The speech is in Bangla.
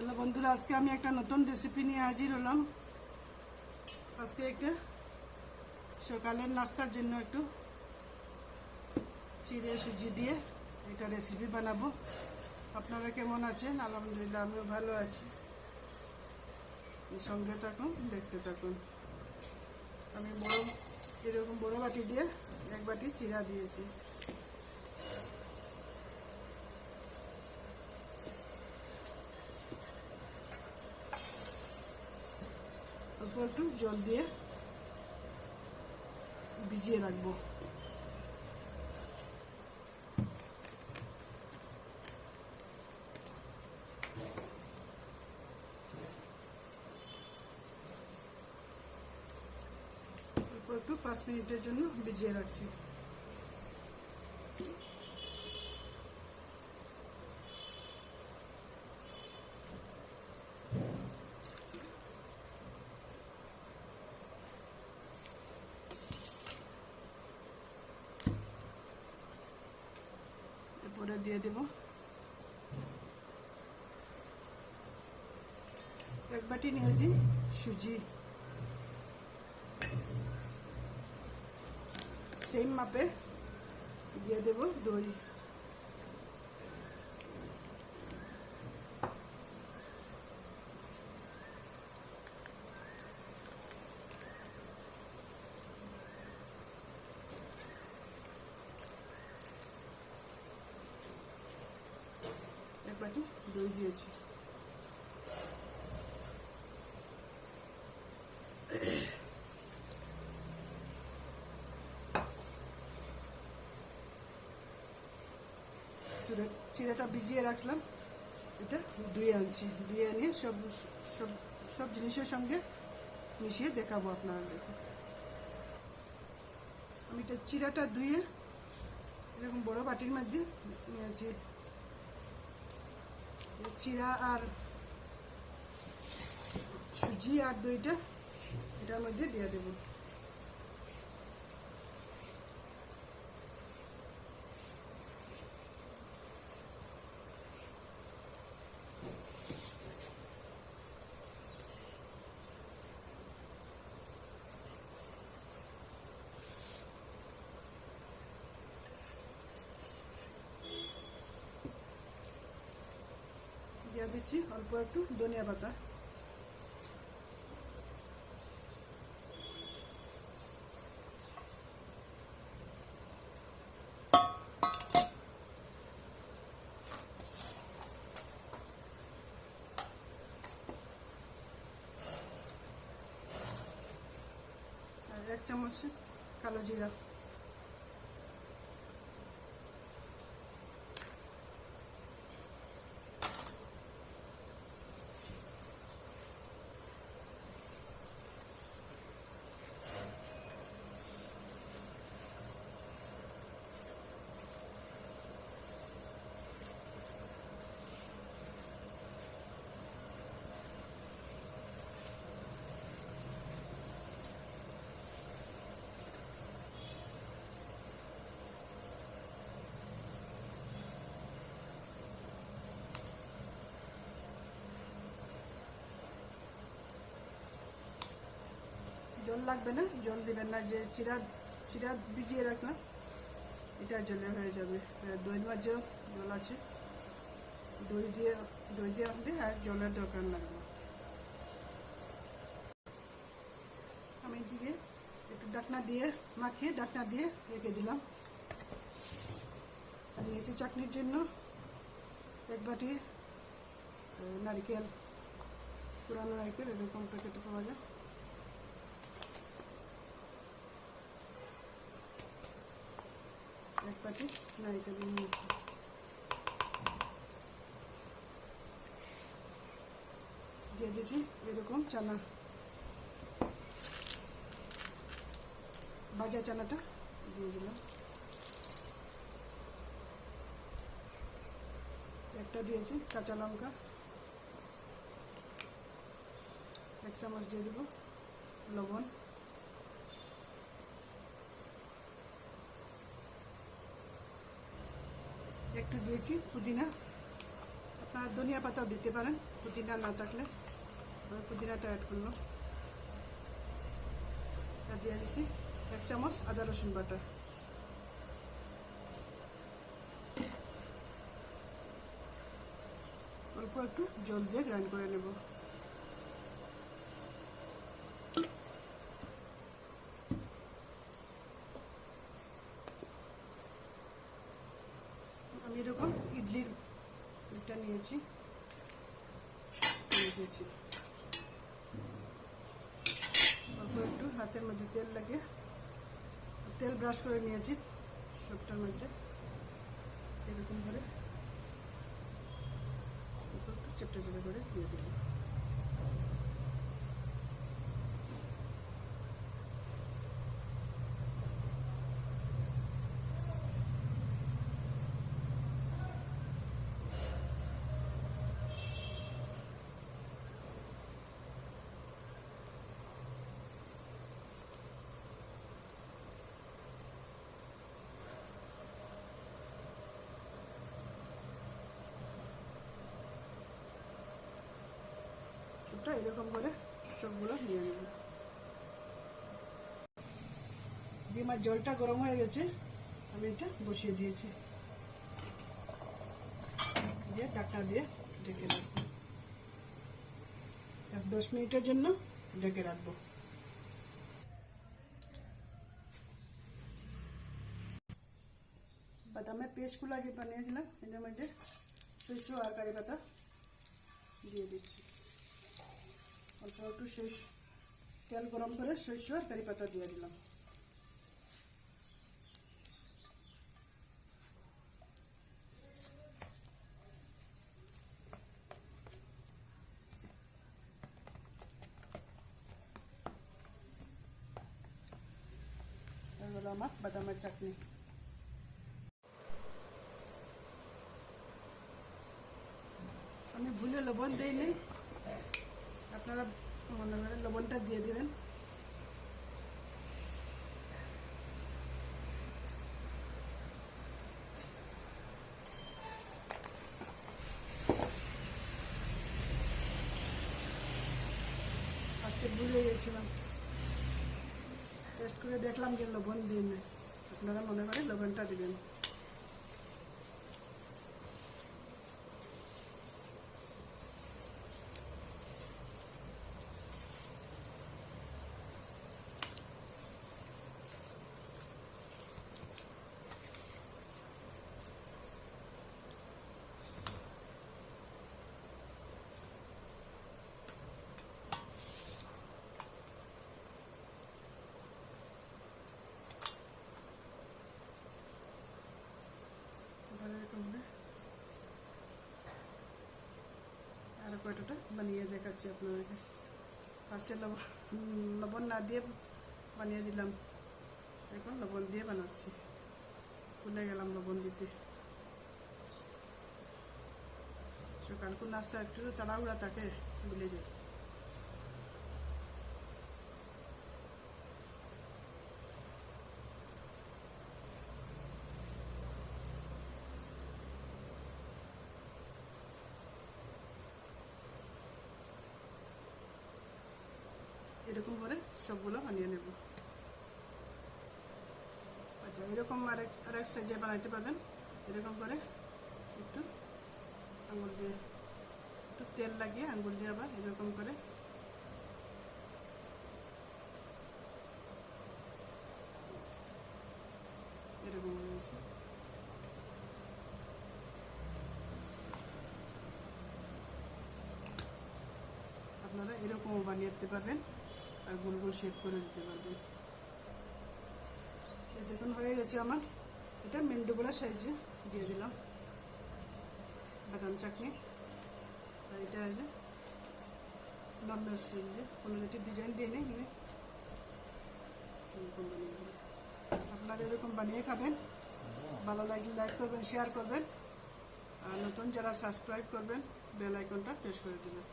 হ্যালো বন্ধুরা, আজকে আমি একটা নতুন রেসিপি নিয়ে হাজির হলাম। আজকে একটা সকালের নাস্তার জন্য একটু চিড়ে সুজি দিয়ে একটা রেসিপি বানাবো। আপনারা কেমন আছেন? আলহামদুলিল্লাহ, আমিও ভালো আছি। সঙ্গে থাকুন, দেখতে থাকুন। আমি বড়, এরকম বড় বাটি দিয়ে এক বাটি চিরা দিয়েছি অল্প একটু জল দিয়ে ভিজিয়ে রাখব। একটু পাঁচ মিনিটের জন্য ভিজিয়ে রাখছি। এরপরে দিয়ে দেব। এক বাটি নিয়েছি সুজি। সেম মাপে দিয়ে দেব দই এক বাটি দই দিয়েছি চিড়ে- চিড়েটা ভিজিয়ে রাখলাম এটা ধুয়ে আনছি ধুয়ে নিয়ে সব সব সব জিনিসের সঙ্গে মিশিয়ে দেখাবো আপনারা আমি এটা চিড়াটা ধুয়ে এরকম বড় বাটির মধ্যে নিয়েছি চিরা আর সুজি আর দইটা এটার মধ্যে দিয়ে দেব দিয়ে দিচ্ছি অল্প একটু ধনিয়া পাতা। এক চামচ কালো জিরা। লাগবে না, জল দিবেন না, যে চিরা চিরা ভিজিয়ে রাখলাম, এটা জলে হয়ে যাবে। দই মাঝেও জল আছে, দই দিয়ে দই দিয়ে হবে আর জলের দরকার লাগবে। আমি দিকে একটু ডাকনা দিয়ে মাখিয়ে, ডাকনা দিয়ে রেখে দিলাম। নিয়েছি চাটনির জন্য এক বাটি নারকেল। পুরানো নারকেল, এরকম প্যাকেটে পাওয়া যায়। এক পাটি নারিকেল নিয়েছি দিয়ে দিয়েছি এরকম চানা। ভাজা চানাটা দিয়ে দিলাম। একটা দিয়েছি কাঁচা লঙ্কা। এক চামচ দিয়ে দেবো লবণ। একটু দিয়েছি, পুদিনা। আপনার ধনিয়া পাতাও দিতে পারেন, পুদিনা না থাকলে। পুদিনাটা অ্যাড করলাম। দিয়ে দিচ্ছি এক চামচ আদা রসুন বাটা। অল্প একটু জল দিয়ে গ্রাইন্ড করে নেব আমি এরকম ইডলির নিয়েছি নিয়েছি অল্প একটু, হাতের মধ্যে তেল লাগিয়ে। তেল ব্রাশ করে নিয়েছি সবটার মধ্যে। এরকম করে। একটু, চেপটে করে দিয়ে দেবো এরকম করে সবগুলো নিয়ে নেব আমার জলটা গরম হয়ে গেছে, আমি এটা বসিয়ে দিয়েছি। দিয়ে ঢাকনা দিয়ে ঢেকে রাখব। এক দশ মিনিটের জন্য ঢেকে রাখব। বাদামের পেস্টগুলো যে বানিয়েছিলাম, এটার মধ্যে শস্য আর কারি পাতা দিয়ে দিচ্ছি। একটু শেষ। তেল গরম করে শস্য আর কারি পাতা দিয়ে দিলাম। হলো আমার বাদামের চাটনি। আমি ভুলে লবণ দিইনি আপনারা মনে করে লবণটা দিয়ে দিবেন। ফার্স্টে ভুলে গেছিলাম টেস্ট করে দেখলাম যে লবণ দিন না আপনারা মনে করে লবণটা দিবেন এবার এরকম করে কয়টাটা বানিয়ে দেখাচ্ছি আপনাদেরকে। ফার্স্টে লবণ লবণ না দিয়ে বানিয়ে দিলাম। এখন লবণ দিয়ে বানাচ্ছি। ভুলে গেলাম লবণ দিতে। সকালকুর নাস্তা একটু তাড়াহুড়া থাকে, ভুলে যায় এরকম করে সবগুলো বানিয়ে নেব। আচ্ছা এরকম আরেক আরেক সাইজে বানাইতে পারবেন। এরকম করে একটু আঙুল দিয়ে, একটু তেল লাগিয়ে আঙুল দিয়ে আবার এরকম করে আপনারা এরকমও বানিয়ে দিতে পারবেন। আর গোল গোল শেপ করে দিতে পারবেন দেখুন, হয়ে গেছে আমার। এটা মেন্ডুগুলা সাইজে দিয়ে দিলাম। বাদাম চাটনি। আর এটা আছে নর্মাল সাইজে কোনো ডিজাইন দিয়ে নেই এখানে। আপনারা এরকম বানিয়ে খাবেন। ভালো লাগলে লাইক করবেন শেয়ার করবেন। আর নতুন যারা সাবস্ক্রাইব করবেন বেল আইকনটা প্রেস করে দেবেন।